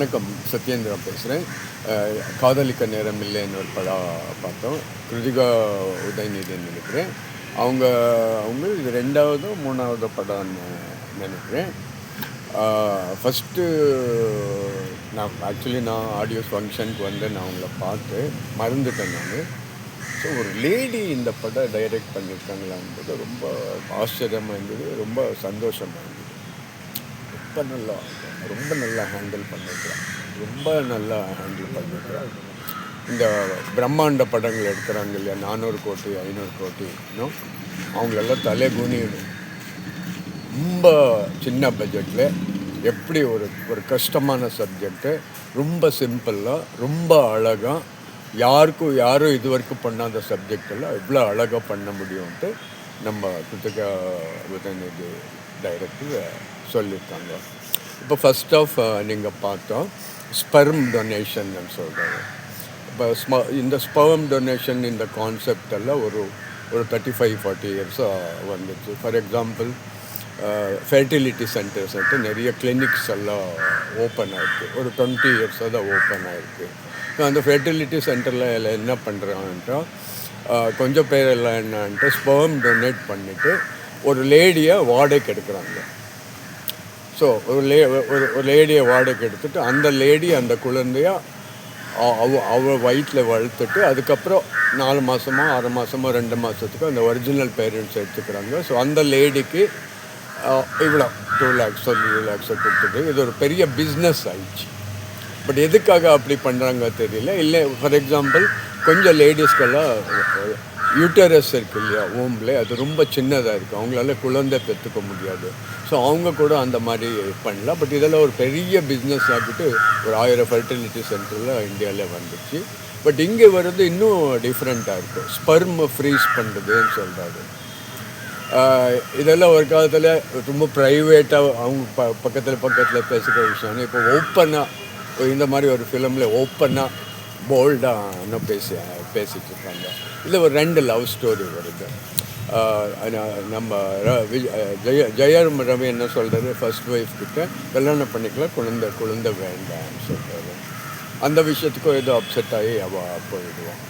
வணக்கம். சத்யேந்திரா பேசுகிறேன் காதலிக்க நேரம் இல்லைன்னு ஒரு படம் பார்த்தோம். கிருதிகா உதயநிதின்னு நினைக்கிறேன். அவங்க அவங்க இது ரெண்டாவதோ மூணாவதோ படம்னு நினைக்கிறேன். ஃபஸ்ட்டு நான் ஆக்சுவலி நான் ஆடியோ ஃபங்க்ஷனுக்கு வந்து நான் அவங்கள பார்த்து மறந்துட்டேன் நான். ஸோ ஒரு லேடி இந்த படம் டைரக்ட் பண்ணியிருக்காங்களான்றது ரொம்ப ஆச்சரியமாக இருந்தது. ரொம்ப சந்தோஷமாக இருந்தது. ரொம்ப நல்லா ரொம்ப நல்லா ஹேண்டில் பண்ணிருக்கிறான். ரொம்ப நல்லா ஹேண்டில் பண்ணிருக்கிறான். இந்த பிரம்மாண்ட படங்கள் எடுக்கிறாங்க இல்லையா? நானூறு கோடி ஐநூறு கோடி இன்னும் அவங்களெல்லாம் தலை குனியணும் ரொம்ப சின்ன பட்ஜெட்டில் எப்படி ஒரு ஒரு கஷ்டமான சப்ஜெக்டு ரொம்ப சிம்பிளாக ரொம்ப அழகாக யாருக்கும் யாரும் இது வரைக்கும் பண்ணாத சப்ஜெக்டெல்லாம் எவ்வளோ அழகாக பண்ண முடியும்ன்ட்டு நம்ம கிருத்திகா உதயநிதி டைரக்டர் சொல்லியிருக்காங்க. இப்போ ஃபஸ்ட் ஆஃப் நீங்கள் பார்த்தோம் ஸ்பெர்ம் டொனேஷன் சொல்கிறாங்க இப்போ ஸ்ம இந்த ஸ்பெர்ம் டொனேஷன் இந்த கான்செப்ட் எல்லாம் ஒரு ஒரு தேர்ட்டி ஃபைவ் ஃபார்ட்டி இயர்ஸாக வந்துச்சு. ஃபார் எக்ஸாம்பிள் ஃபெர்டிலிட்டி சென்டர்ஸ் வந்து நிறைய கிளினிக்ஸ் எல்லாம் ஓப்பன் ஆகிருக்கு ஒரு டுவெண்ட்டி இயர்ஸாக தான் ஓப்பன் ஆகிருக்கு அந்த ஃபெர்டிலிட்டி சென்டரில் எல்லாம் என்ன பண்ணுறாங்கன்றா uh, கொஞ்சம் பேர் எல்லாம் என்னன்ட்டு ஸ்பெர்ம் டொனேட் பண்ணிவிட்டு ஒரு லேடியை வாடகைக்கு எடுக்கிறாங்க. ஸோ ஒரு லே ஒரு ஒரு லேடியை வாடகைக்கு எடுத்துட்டு அந்த லேடி அந்த குழந்தைய அவ அவ வயிற்றில் வளர்த்துட்டு அதுக்கப்புறம் நாலு மாதமோ ஆறு மாதமோ ரெண்டு மாதத்துக்கு அந்த ஒரிஜினல் பேரண்ட்ஸ் எடுத்துக்கிறாங்க. ஸோ அந்த லேடிக்கு இவ்வளோ டூ லேக்ஸோ த்ரீ லேக்ஸோ கொடுத்துட்டு இது ஒரு பெரிய பிஸ்னஸ் ஆயிடுச்சு. பட் எதுக்காக அப்படி பண்ணுறாங்க தெரியல. இல்லை ஃபார் எக்ஸாம்பிள் கொஞ்சம் லேடிஸ்க்கெல்லாம் யூட்டரஸ் இருக்கு இல்லையா ஓம்பில் அது ரொம்ப சின்னதாக இருக்குது அவங்களால குழந்தை பெற்றுக்க முடியாது. ஸோ அவங்க கூட அந்த மாதிரி பண்ணலாம். பட் இதெல்லாம் ஒரு பெரிய பிஸ்னஸ் ஆகிட்டு ஒரு ஆயிரம் ஃபர்டிலிட்டி சென்டரில் இந்தியாவில் வந்துச்சு. பட் இங்கே வர்றது இன்னும் டிஃப்ரெண்ட்டாக இருக்கும். ஸ்பர்ம் ஃப்ரீஸ் பண்ணுறதுன்னு சொல்கிறாரு இதெல்லாம் ஒரு காலத்தில் ரொம்ப ப்ரைவேட்டாக அவங்க ப பக்கத்தில் பக்கத்தில் பேசுகிற விஷயம். இப்போ ஓப்பனாக இந்த மாதிரி ஒரு ஃபிலிமில் ஓப்பனாக போல்டாக இன்னும் பேசி பேசிகிட்டு இருக்காங்க. இதில் ஒரு ரெண்டு லவ் ஸ்டோரி வருது. நம்ம ர- விஜய் ஜெய ஜெயம் ரவி என்ன சொல்கிறது ஃபர்ஸ்ட் ஒய்ஃப் கிட்ட கல்யாணம் பண்ணிக்கலாம் குழந்தை குழந்தை வேண்டாம்னு சொல்கிறது அந்த விஷயத்துக்கும் ஏதோ அப்செட் ஆகி அவள் போயிடுவான்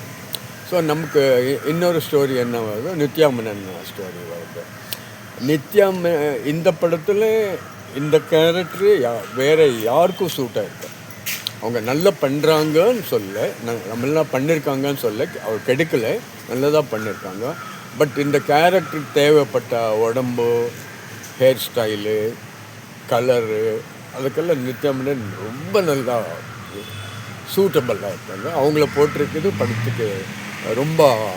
ஸோ நமக்கு இன்னொரு ஸ்டோரி என்ன வருது? நித்யாமனன் ஸ்டோரி வருது. நித்யாம இந்த படத்தில் இந்த கேரக்டரு யா வேறு யாருக்கும் சூட் ஆயிருக்கு அவங்க நல்லா பண்ணுறாங்கன்னு சொல்ல ந- நல்லா பண்ணியிருக்காங்கன்னு சொல்ல அவர் கெடுக்கல நல்லதாக பண்ணியிருக்காங்க பட் இந்த கேரக்டருக்கு தேவைப்பட்ட உடம்பு ஹேர் ஸ்டைலு கலரு அதுக்கெல்லாம் நித்தியம்னு ரொம்ப நல்லா சூட்டபிளாக இருக்காங்க. அவங்கள போட்டிருக்குது படத்துக்கு ரொம்ப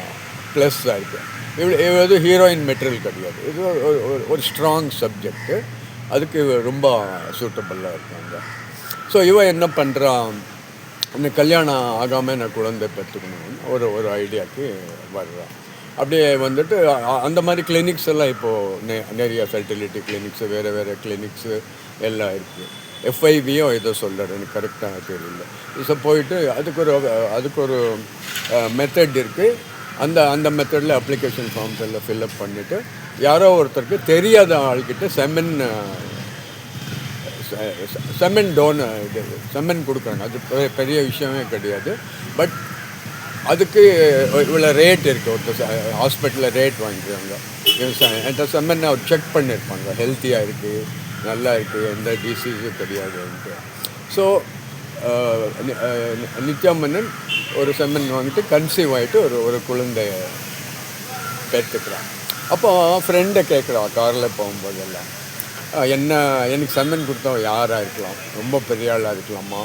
ப்ளஸ்ஸாக இருக்குது இவ்வளோ இது ஹீரோயின் மெட்டீரியல் கிடையாது. இது ஒரு- ஒரு- ஸ்ட்ராங் சப்ஜெக்ட்டு அதுக்கு ரொம்ப சூட்டபிளாக இருக்காங்க. ஸோ இவன் என்ன பண்ணுறான் இந்த கல்யாணம் ஆகாமல் நான் குழந்தை பெற்றுக்கணும் ஒரு ஒரு ஐடியாவுக்கு வர்றான். அப்படியே வந்துட்டு அந்த மாதிரி கிளினிக்ஸ் எல்லாம் இப்போது நெ நிறைய ஃபெர்டிலிட்டி கிளினிக்ஸு வேறு வேறு கிளினிக்ஸு எல்லாம் இருக்குது எஃப்ஐவியும் ஏதோ சொல்கிறார் எனக்கு கரெக்டாக தெரியல ஸோ போயிட்டு அதுக்கு ஒரு அதுக்கு ஒரு மெத்தட் இருக்குது அந்த அந்த மெத்தடில் அப்ளிகேஷன் ஃபார்ம்ஸ் எல்லாம் ஃபில்அப் பண்ணிவிட்டு யாரோ ஒருத்தருக்கு தெரியாத ஆள்கிட்ட செமன் செமன் டோன் இது செமன் கொடுக்குறாங்க. அது பெரிய விஷயமே கிடையாது. பட் அதுக்கு இவ்வளோ ரேட் இருக்குது ஒருத்தர் ஹாஸ்பிட்டலில் ரேட் வாங்கிக்கிறாங்க. என்கிட்ட செம்மன் அவர் செக் பண்ணியிருப்பாங்க. ஹெல்த்தியாக இருக்குது நல்லா இருக்குது எந்த டிசீஸும் கிடையாதுன்ட்டு. ஸோ நித்யாமன்னன் ஒரு செம்மன் வாங்கிட்டு கன்சீவ் ஆகிட்டு ஒரு ஒரு குழந்தைய பெற்றுக்கிறான். அப்போ ஃப்ரெண்டை கேட்குறான் காரில் போகும்போதெல்லாம். என்ன எனக்கு செம்மன் கொடுத்தவன் யாராக இருக்கலாம்? ரொம்ப பெரிய ஆளாக இருக்கலாமா?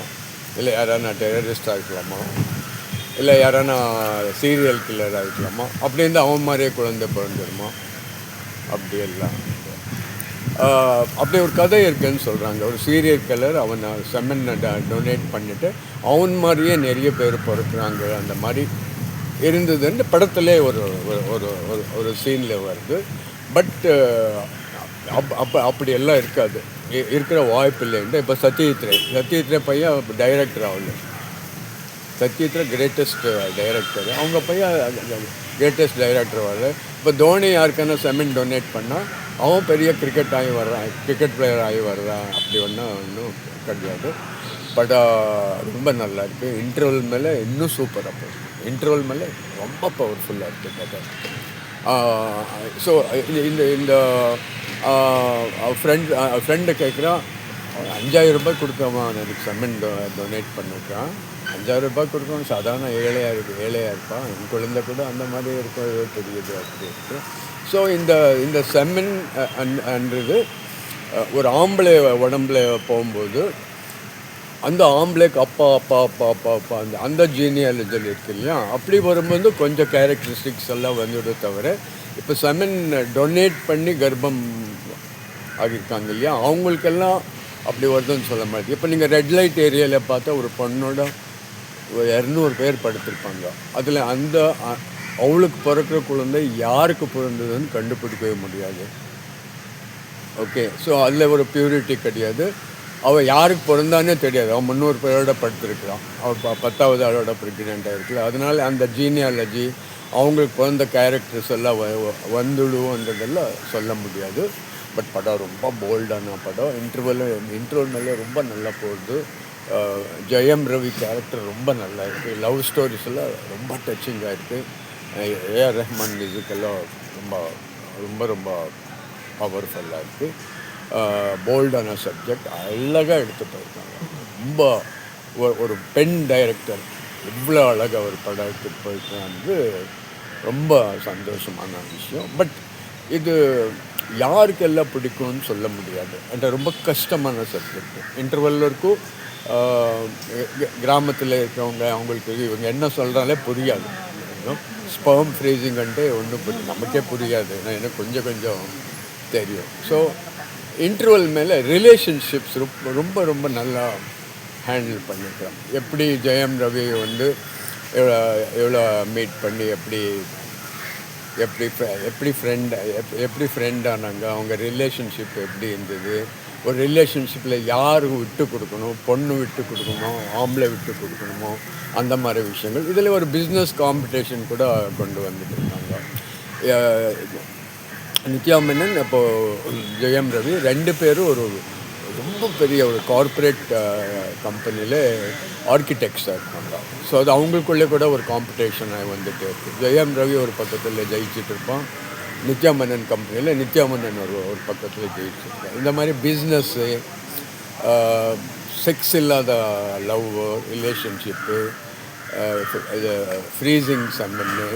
இல்லை யாரான டெரரிஸ்டாக இருக்கலாமா? இல்லை யாரானா சீரியல் கில்லராக இருக்கலாமா? அப்படின்னு அவன் மாதிரியே குழந்தை பிறந்துருமா? அப்படி எல்லாம் அப்படி ஒரு கதை இருக்குன்னு சொல்கிறாங்க ஒரு சீரியல் கில்லர் அவனை செம்மன் டொனேட் பண்ணிவிட்டு அவன் மாதிரியே நிறைய பேர் பிறக்கிறாங்க. அந்த மாதிரி இருந்ததுன்னு படத்துலேயே ஒரு ஒரு ஒரு ஒரு ஒரு சீனில் வருது. பட் அப் அப்போ அப்படி எல்லாம் இருக்காது இருக்கிற வாய்ப்பு இல்லைன்ட்டு இப்போ சத்யஜித்ரே. சத்யஜித்ரே பையன் டைரக்டர் அவங்க சத்யஜித்ரே கிரேட்டஸ்ட் டைரக்டர் அவங்க பையன் கிரேட்டஸ்ட் டைரக்டர் வரல இப்போ தோனி யாருக்கான செமின் டொனேட் பண்ணால் அவன் பெரிய கிரிக்கெட் ஆகி வர்றான் கிரிக்கெட் பிளேயர் ஆகி வர்றான். அப்படி ஒன்றும் ஒன்றும் கிடையாது. படம் ரொம்ப நல்லா இருக்குது இன்டர்வல் மேலே இன்னும் சூப்பராக போகுது இன்டர்வல் மேலே ரொம்ப பவர்ஃபுல்லாக இருக்குது கதை ஸோ இந்த இந்த ஃப்ரெண்ட் ஃப்ரெண்டு கேட்குறான் அஞ்சாயிரம் ரூபாய் கொடுக்காமா எனக்கு செம்மன் டொனேட் பண்ணிருக்கான். அஞ்சாயிரம் ரூபாய் கொடுக்கணும். சாதாரண ஏழையாக இருக்குது ஏழையாக இருப்பான் என் குழந்தை கூட அந்த மாதிரி இருக்கும். ஏதோ தெரியுது அப்படி ஸோ இந்த இந்த செம்மன் அன்றது ஒரு ஆம்பளை உடம்புல போகும்போது அந்த ஆம்பளைக்கு அப்பா அப்பா அப்பா அப்பா அப்பா அந்த அந்த ஜீனியாலஜில் இருக்கு இல்லையா? அப்படி வரும்போது கொஞ்சம் கேரக்டரிஸ்டிக்ஸ் எல்லாம் வந்துடும் தவிர இப்போ செமன் டொனேட் பண்ணி கர்ப்பம் ஆகியிருக்காங்க இல்லையா? அவங்களுக்கெல்லாம் அப்படி வருதுன்னு சொல்ல மாட்டேன். இப்போ நீங்கள் ரெட் லைட் ஏரியாவில் பார்த்தா ஒரு பொண்ணோட ஒரு இரநூறு பேர் படுத்திருப்பாங்க. அதில் அந்த அவளுக்கு பிறக்கிற குழந்தை யாருக்கு பிறந்ததுன்னு கண்டுபிடிக்கவே முடியாது. ஓகே ஸோ அதில் ஒரு பியூரிட்டி கிடையாது. அவள் யாருக்கு பிறந்தானே தெரியாது. அவன் முந்நூறு பேரோட படுத்திருக்கிறான். அவள் ப பத்தாவது ஆளோட ப்ரெக்னெண்ட்டாக இருக்குல்ல. அதனால் அந்த ஜீனியாலஜி அவங்களுக்கு பிறந்த கேரக்டர்ஸ் எல்லாம் வ- வந்துடுவோன்றதெல்லாம் சொல்ல முடியாது. பட் படம் ரொம்ப போல்டான படம். இன்டர்வல் இன்டர்வல் ரொம்ப நல்லா போகுது. ஜெயம் ரவி கேரக்டர் ரொம்ப நல்லா இருக்குது லவ் ஸ்டோரிஸ் எல்லாம் ரொம்ப டச்சிங்காக இருக்குது ஏஆர் ரஹ்மான் மியூசிக் எல்லாம் ரொம்ப ரொம்ப ரொம்ப பவர்ஃபுல்லாக இருக்குது போல்டான சப்ஜெக்ட் அழகாக எடுத்துகிட்டு இருக்காங்க ரொம்ப ஒரு பெண் டைரக்டர் இவ்வளோ அழகாக ஒரு படம் எடுத்துகிட்டு வந்து ரொம்ப சந்தோஷமான விஷயம். பட் இது யாருக்கெல்லாம் பிடிக்கும்னு சொல்ல முடியாது. அந்த ரொம்ப கஷ்டமான சப்ஜெக்ட் இன்டர்வல் இருக்கும் கிராமத்தில் இருக்கிறவங்க அவங்களுக்கு இவங்க என்ன சொல்கிறாலே புரியாது. ஸ்பெர்ம் ஃப்ரீசிங் అంటే ஒன்றும் நமக்கே புரியாது. ஏன்னா எனக்கு கொஞ்சம் கொஞ்சம் தெரியும். ஸோ இன்டர்வல் மேலே ரிலேஷன்ஷிப்ஸ் ரொம்ப ரொம்ப ரொம்ப நல்லா ஹேண்டில் பண்ணிக்கிறோம் எப்படி ஜெயம் ரவி வந்து எவ்வளோ எவ்வளோ மீட் பண்ணி எப்படி எப்படி எப்படி ஃப்ரெண்ட் எப்படி ஃப்ரெண்ட் ஆனாங்க அவங்க ரிலேஷன்ஷிப் எப்படி இருந்தது ஒரு ரிலேஷன்ஷிப்பில் யார் விட்டு கொடுக்கணும் பொண்ணு விட்டு கொடுக்கணுமோ ஆம்பளை விட்டு கொடுக்கணுமோ அந்த மாதிரி விஷயங்கள். இதில் ஒரு பிஸ்னஸ் காம்படிஷன் கூட கொண்டு வந்துட்டு இருக்காங்க. நித்யா மேனன் இப்போது ஜெயம் ரவி ரெண்டு பேரும் ஒரு ரொம்ப பெரிய ஒரு கார்ப்பரேட் கம்பெனியில் ஆர்கிடெக்ட்ஸாக இருக்காங்க ஸோ அது அவங்களுக்குள்ளே கூட ஒரு காம்படிஷன் வந்துட்டு இருக்கு. ஜெயம் ரவி ஒரு பக்கத்தில் ஜெயிச்சிட்டு இருப்பான். நித்யா மேனன் கம்பெனியில் நித்யா மேனன் ஒரு ஒரு பக்கத்தில் ஜெயிச்சிருப்பான் இந்த மாதிரி பிஸ்னஸ்ஸு செக்ஸ் இல்லாத லவ் ரிலேஷன்ஷிப்பு இது ஃப்ரீசிங் சம்மன்னு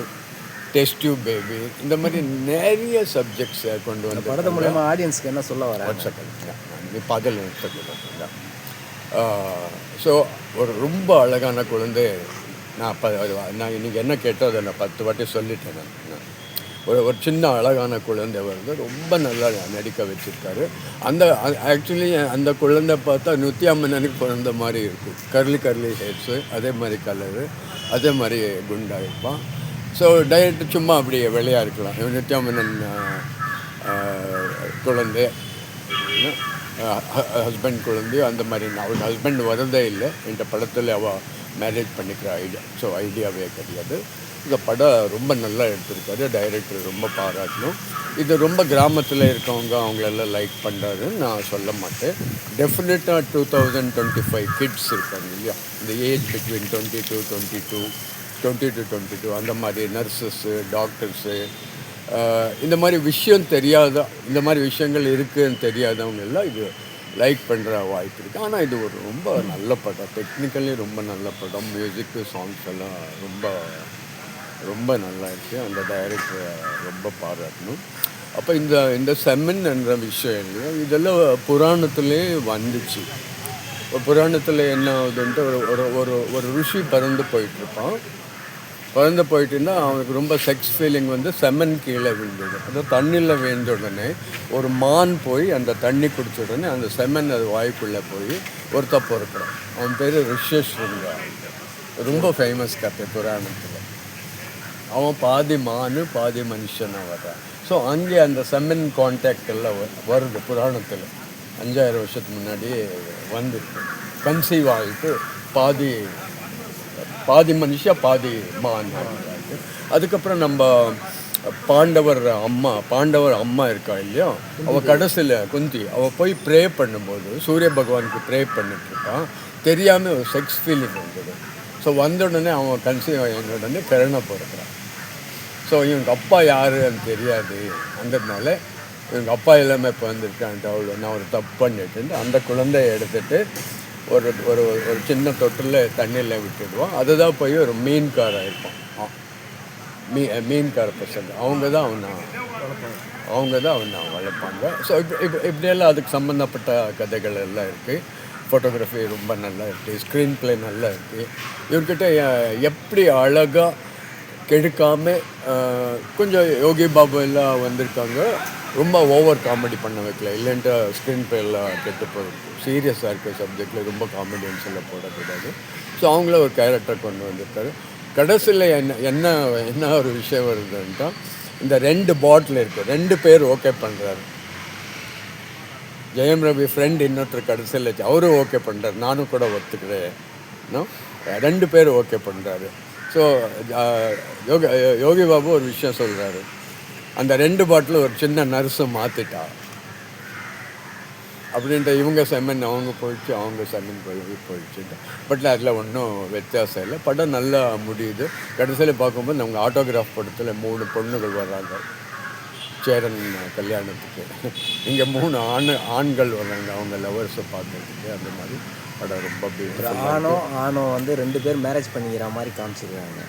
டெஸ்ட் டியூப் பேபி இந்த மாதிரி நிறைய சப்ஜெக்ட்ஸை கொண்டு வந்து படத்து மூலயமா ஆடியன்ஸ்க்கு என்ன சொல்ல வர ஒன் நீ பதில் ஸோ ஒரு ரொம்ப அழகான குழந்தை. நான் ப நான் இன்னைக்கு என்ன கேட்டோ அதை நான் பத்து வாட்டி சொல்லிட்டேன் நான். நான். ஒரு ஒரு சின்ன அழகான குழந்தை வந்து ரொம்ப நல்லா நடிக்க வச்சுருக்காரு. அந்த ஆக்சுவலி அந்த குழந்தை பார்த்தா நித்யாமன்னனுக்கு பிறந்த மாதிரி இருக்கும். கர்லி கர்லி ஹேர்ஸு அதே மாதிரி கலரு அதே மாதிரி குண்டாக இருப்பான் ஸோ டைரக்ட் சும்மா அப்படியே வெளியாக இருக்கலாம். இவன் நித்யாமன்னன் குழந்தை. ஹஸ்பண்ட் குழந்தையோ அந்த மாதிரி நான் அவள் ஹஸ்பண்ட் வரதே இல்லை. இந்த படத்தில் அவள் மேரேஜ் பண்ணிக்கிற ஐடியா ஸோ ஐடியாவே கிடையாது. இந்த படம் ரொம்ப நல்லா எடுத்திருக்காரு. டைரக்டர் ரொம்ப பாராட்டணும். இது ரொம்ப கிராமத்தில் இருக்கவங்க அவங்களெல்லாம் லைக் பண்ணுறாருன்னு நான் சொல்ல மாட்டேன். டெஃபினட்டாக two thousand twenty five kids இருக்காங்க இல்லையா? இந்த age between twenty two twenty two twenty two twenty two அந்த மாதிரி நர்சஸ்ஸு டாக்டர்ஸு இந்த மாதிரி விஷயம் தெரியாத இந்த மாதிரி விஷயங்கள் இருக்குதுன்னு தெரியாதவங்க எல்லாம் இது லைக் பண்ணுற வாய்ப்பு இருக்குது ஆனால் இது ஒரு ரொம்ப நல்ல படம். டெக்னிக்கலி ரொம்ப நல்ல படம். மியூசிக்கு சாங்ஸ் எல்லாம் ரொம்ப ரொம்ப நல்லா இருக்குது அந்த டைரக்டரை ரொம்ப பாராட்டணும். அப்போ இந்த இந்த செம்மன் என்ற விஷயம் இல்லையோ இதெல்லாம் புராணத்துலேயே வந்துச்சு. புராணத்தில் என்ன ஆகுதுன்ட்டு ஒரு ஒரு ஒரு ஒரு ருஷி பறந்து போயிட்டுருப்பான் பறந்து போயிட்டுன்னா அவனுக்கு ரொம்ப செக்ஸ் ஃபீலிங் வந்து செம்மன் கீழே விழுந்தது. அது தண்ணியில் விழுந்த உடனே ஒரு மான் போய் அந்த தண்ணி குடிச்ச உடனே அந்த செம்மன் அது வாய்க்குள்ளே போய் ஒருத்த பொறுக்கிறான். அவன் பேர் ரிஷேஸ்வரங்க ரொம்ப ஃபேமஸ் கதை புராணத்தில். அவன் பாதி மானு பாதி மனுஷனாக வர்றான் ஸோ அங்கே அந்த செம்மன் கான்டாக்ட் வருது புராணத்தில். அஞ்சாயிரம் வருஷத்துக்கு முன்னாடியே வந்துருக்கு. கன்சீவ் ஆகிட்டு பாதி பாதி மனுஷா பாதி மான். அதுக்கப்புறம் நம்ம பாண்டவர் அம்மா பாண்டவர் அம்மா இருக்கா இல்லையா? அவள் கடைசியில் குந்தி. அவள் போய் ப்ரே பண்ணும்போது சூரிய பகவானுக்கு ப்ரே பண்ணிட்டு இருக்கான் தெரியாமல் ஒரு செக்ஸ் ஃபீலிங் வந்தது. ஸோ வந்த உடனே அவன் கன்சீவ் ஆகின உடனே பிறனை பிறக்கிறான். ஸோ இவங்க அப்பா யாருன்னு தெரியாது. அந்ததுனால இவங்க அப்பா எல்லாமே இப்போ வந்திருக்கான்ட்டு அவ்வளோ நான் ஒரு தப்பு பண்ணிட்டு அந்த குழந்தைய எடுத்துட்டு ஒரு ஒரு ஒரு சின்ன தொட்டில் தண்ணியில் விட்டுடுவோம். அதுதான் போய் ஒரு மீன்காரன் இருப்பான் ஆ. மீ மீன்கார பசங்க. அவங்க தான் அவனை அவங்க தான் அவனை வளர்ப்பாங்க. ஸோ இப்போ இப்போ இப்படியெல்லாம் அதுக்கு சம்மந்தப்பட்ட கதைகள் எல்லாம் இருக்குது ஃபோட்டோகிராஃபி ரொம்ப நல்லா இருக்குது ஸ்க்ரீன் ப்ளே நல்லா இருக்குது இவர்கிட்ட எப்படி அழகாக கெடுக்காமல் கொஞ்சம் யோகி பாபு எல்லாம் வந்திருக்காங்க. ரொம்ப ஓவர் காமெடி பண்ண வைக்கல. இல்லைன்ட்டு ஸ்க்ரீன் பேரில் கெட்டு போகும் சீரியஸாக இருக்கிற சப்ஜெக்டில் ரொம்ப காமெடியன்ஸ் எல்லாம் போடக்கூடாது. ஸோ அவங்கள ஒரு கேரக்டர் கொண்டு வந்திருக்காரு. கடைசியில் என்ன என்ன என்ன ஒரு விஷயம் வருதுன்ட்டா இந்த ரெண்டு பாட்டில் இருக்குது ரெண்டு பேர் ஓகே பண்ணுறாரு ஜெயம் ரவி ஃப்ரெண்ட் இன்னொருத்தர் கடைசியில் அவரும் ஓகே பண்ணுறாரு நானும் கூட ஒத்துக்கிறேன். ரெண்டு பேர் ஓகே பண்ணுறாரு ஸோ யோகி யோகி பாபு ஒரு விஷயம் சொல்கிறாரு அந்த ரெண்டு பாட்டில் ஒரு சின்ன நர்ஸை மாற்றிட்டா அப்படின்ட்டு இவங்க செம்மன் அவங்க போயிடுச்சு அவங்க செம்மன் போய் போயிடுச்சு பட் அதில் ஒன்றும் வித்தியாசம் இல்லை. படம் நல்லா முடியுது. கடைசியில் பார்க்கும்போது நம்ம ஆட்டோகிராஃப் படத்தில் மூணு பொண்ணுகள் வர்றாங்க. சேரன் கல்யாணத்துக்கு. இங்கே மூணு ஆண் ஆண்கள் வர்றாங்க. அவங்க லவர்ஸை பார்க்கறதுக்கு அந்த மாதிரி படம் ரொம்ப ஆணோ ஆணோ வந்து ரெண்டு பேர் மேரேஜ் பண்ணிக்கிற மாதிரி காமிச்சிருக்காங்க.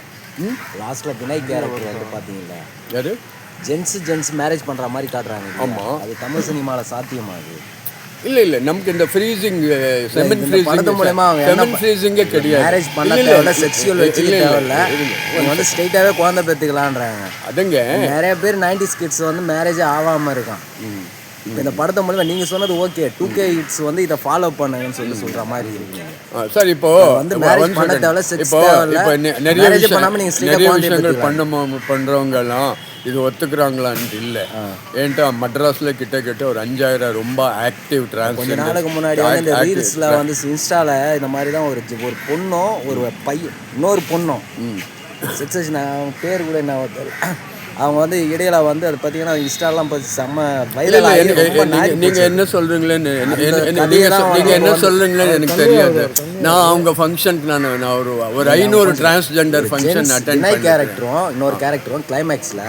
லாஸ்ட்ல வினய் கேரக்டர் வந்து பாத்தீங்களா யாரு? ஜென்ஸ் ஜென்ஸ் மேரேஜ் பண்ற மாதிரி காட்டுறாங்க இல்லையா? ஆமா. அது தமிழ் சினிமால சாத்தியமா அது? இல்லை இல்லை நமக்கு இந்த ஃப்ரீசிங் செமன் ஃப்ரீசிங் மூலமா அவங்க செமன் ஃப்ரீசிங்கே கிடையாது. மேரேஜ் பண்ண தேவையில்ல செக்ஷுவல் இல்ல, வச்சுக்க தேவையில்ல. நீங்க வந்து ஸ்ட்ரைட்டாவே குழந்தை பெற்றுக்கலான்றாங்க அதுங்க. நிறைய பேர் நைன்டி கிட்ஸ் வந்து மேரேஜே ஆகாம இருக்கான். இப்ப இந்த படத்தை மூலமா நீங்க சொன்னது ஓகே டூ கே கிட்ஸ் வந்து இதை ஃபாலோ பண்ணுங்கன்னு சொல்லி சொல்ற மாதிரி இருக்கீங்க. சார் இப்போ வந்து one பண்ண sex இப்போ. இப்போ நிறைய விஷயம் நிறைய விஷயங்கள். பண்ண பண்றவங்கலாம் இது ஒத்துக்கிறாங்களான்ட்டு இல்லை. ஏன்ட்டா மெட்ராஸ்ல கிட்ட கிட்ட ஒரு அஞ்சாயிரம் ரொம்ப ஆக்டிவ் கொஞ்ச நாளுக்கு முன்னாடி வந்து இந்த ரீல்ஸ்ல வந்து இன்ஸ்டால இந்த மாதிரி தான் ஒரு ஒரு பொண்ணும் ஒரு பையன் இன்னொரு பொண்ணும் அவங்க பேர் கூட என்ன தெரியல அவங்க வந்து இடையில வந்து அது பார்த்தீங்கன்னா இன்ஸ்டாலாம் செம்ம வைரல் நீங்க என்ன சொல்றீங்களேன்னு நீங்க என்ன சொல்றீங்களேன்னு எனக்கு தெரியாது. நான் அவங்க ஃபங்க்ஷனுக்கு நான் நான் ஒரு ஒரு ஐநூறு டிரான்ஸ்ஜெண்டர் ஃபங்க்ஷன் அட்டன் பண்ணி கேரக்டரும் இன்னொரு கேரக்டரும் கிளைமேக்ஸ்ல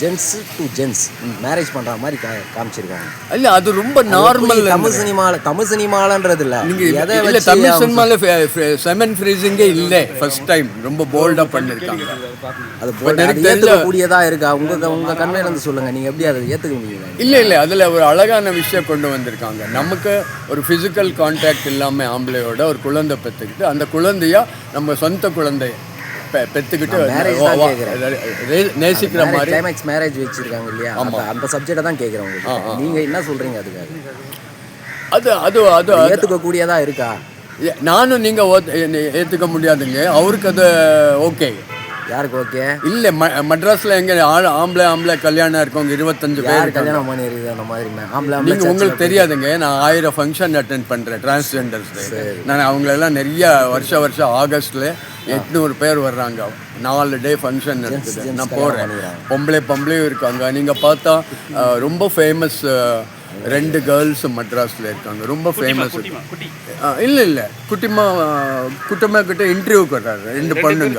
ஜென்ஸ் டு ஜென்ஸ் மேரேஜ் பண்ற மாதிரி கா- காமிச்சிருக்காங்க. இல்ல அது ரொம்ப நார்மல் தமிழ் சினிமால தமிழ் சினிமாலன்றது இல்ல. நீங்க எதை இல்ல தமிழ் சினிமால செமன் ஃப்ரீசிங்கே இல்லை ஃபர்ஸ்ட் டைம் ரொம்ப போல்டா பண்ணிருக்காங்க. அது அது ஏத்துக்கக்கூடியதா இருக்கா? உங்க உங்க கண்மையில இருந்து சொல்லுங்க. நீங்க எப்படி அதை ஏத்துக்க முடியல இல்ல இல்ல. அதுல ஒரு அழகான விஷயம் கொண்டு வந்திருக்காங்க. நமக்கு ஒரு பிசிக்கல் கான்டாக்ட் இல்லாம ஆம்பளையோட ஒரு குழந்தை பெத்துக்கிட்டு அந்த குழந்தையா நம்ம சொந்த குழந்தைய பெ- பெத்துக்கிட்டு marriage வா- தான் வா- கேக்குறேன். ரே- நேசிக்கிற மாதிரி. கிளைமேக்ஸ் மேரேஜ் வச்சிருக்காங்க இல்லையா? அந்த அந்த சப்ஜெக்ட்டை தான் கேக்குறேன் உங்களுக்கு நீங்க என்ன சொல்றீங்க அதுக்காக? அது அது அது கூடியதா இருக்கா? நானும் நீங்க ஓத்- ஏ- ஏத்துக்க முடியாதுங்க. அவருக்கு அது ஓகே. யாருக்கு ஓகே? இல்ல ம- மெட்ராஸ்ல எங்க ஆள் ஆம்பளை ஆம்பளை கல்யாணம் இருக்கவங்க இருபத்தஞ்சு பேர் கல்யாணம் பண்ணிருக்கு அந்த மாதிரி ஆம்பளை ஆம்பளை நீங்க உங்களுக்கு தெரியாதுங்க நான் ஆயிரம் ஃபங்க்ஷன் அட்டென்ட் பண்றேன் டிரான்ஸ்ஜெண்டர்ஸ் நான் அவங்களெல்லாம் நிறைய வருஷம் வருஷம் ஆகஸ்ட்ல எட்நூறு பேர் வர்றாங்க. நாலு டே ஃபங்க்ஷன் இருக்குது. நான் போறேன். பொம்பளை பொம்பளையும் இருக்காங்க. நீங்க பார்த்தா ரொம்ப ஃபேமஸ் ரெண்டு கேர்ள்ஸ் மெட்ராஸ்ல இருக்காங்க. ரொம்ப ஃபேமஸ் இல்ல இல்ல. குட்டிமா குட்டிமா கிட்ட இன்டர்வியூ வர்றாரு ரெண்டு பொண்ணுங்க.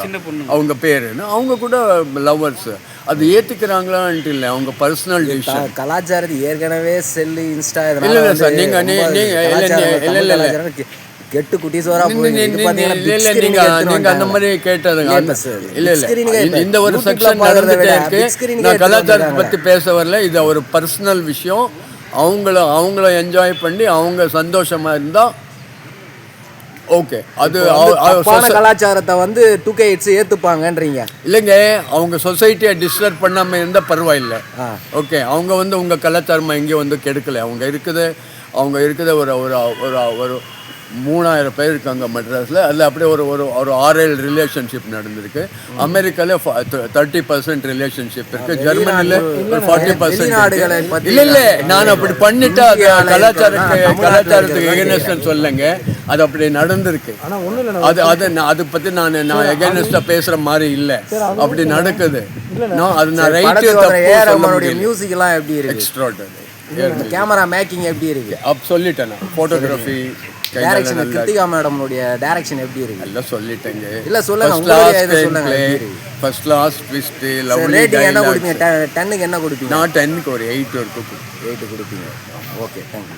அவங்க பேருன்னு. அவங்க கூட லவ்வர்ஸ் அது ஏத்துக்கிறாங்களான்ட்டு இல்லை. அவங்க பர்சனல் டிசிஷன் கலாச்சாரத்தை ஏற்கனவே செல்லு இன்ஸ்டா இல்ல, இல்ல சார், நீங்க- நீ- நீங்க- இல்ல, இல்ல, இல்ல. கெட்டு குட்டிசோரா நீங்க நீங்க அந்த. மாதிரி கேட்டதுங்க. இல்ல. இல்ல இந்த- ஒரு செக்ஷன் நடந்துட்டே இருக்கு. நான் கலாச்சாரத்தை. பத்தி பேச வரல. இது ஒரு பர்சனல் விஷயம். அவங்கள அவங்கள என்ஜாய் பண்ணி அவங்க சந்தோஷமா இருந்தா ஓகே அது கலாச்சாரத்தை வந்து டூ கே இட்ஸ் ஏத்துப்பாங்கன்றீங்க. இல்லைங்க அவங்க சொசைட்டியை டிஸ்டர்ப் பண்ணாம இருந்தா பரவாயில்ல. ஓகே அவங்க வந்து உங்க கலாச்சாரமா எங்கேயும் வந்து கெடுக்கல. அவங்க இருக்குது அவங்க இருக்குது ஒரு ஒரு ஒரு ஒரு மூணாயிரம் பேர் இருக்காங்க மெட்ராஸில். அதில் அப்படியே ஒரு ஒரு ஒரு ஆறேழு ரிலேஷன்ஷிப் நடந்திருக்கு. அமெரிக்காவில் தேர்ட்டி பர்சன்ட் ரிலேஷன்ஷிப் இருக்கு. ஜெர்மனியில் ஃபார்ட்டி பர்சன்ட் இல்லை இல்லை நான் அப்படி பண்ணிட்டா அது கலாச்சாரத்துக்கு கலாச்சாரத்துக்கு எகனஸ்ட்னு சொல்லுங்க. அது அப்படி நடந்திருக்கு. அது அது அதை பற்றி நான் நான் எகனஸ்டாக பேசுகிற மாதிரி இல்லை. அப்படி நடக்குது. அது நான் ரைட்டு தப்பு சொல்ல ரஹ்மானுடைய முடியல. மியூசிக் எல்லாம் எப்படி இருக்கு? எக்ஸ்ட்ராடனரி கேமரா மேக்கிங் எப்படி இருக்கு? அப் சொல்லிட்டேன் ஃபோட்டோகிராஃபி டைரக்ஷன் கிருத்திகா மேடமுடைய டைரக்ஷன் எப்படி இருக்கு? எல்லாம் சொல்லிட்டேங்க. இல்ல சொல்லுங்க. உங்களுடைய இதை சொல்லுங்க? First class twist lovely rating என்ன கொடுப்பீங்க? டென்னுக்கு என்ன கொடுப்பீங்க? நான் டென்னுக்கு ஒரு எயிட் வரைக்கும் கொடுப்பேன். எயிட்டு கொடுப்பீங்க. Okay thank you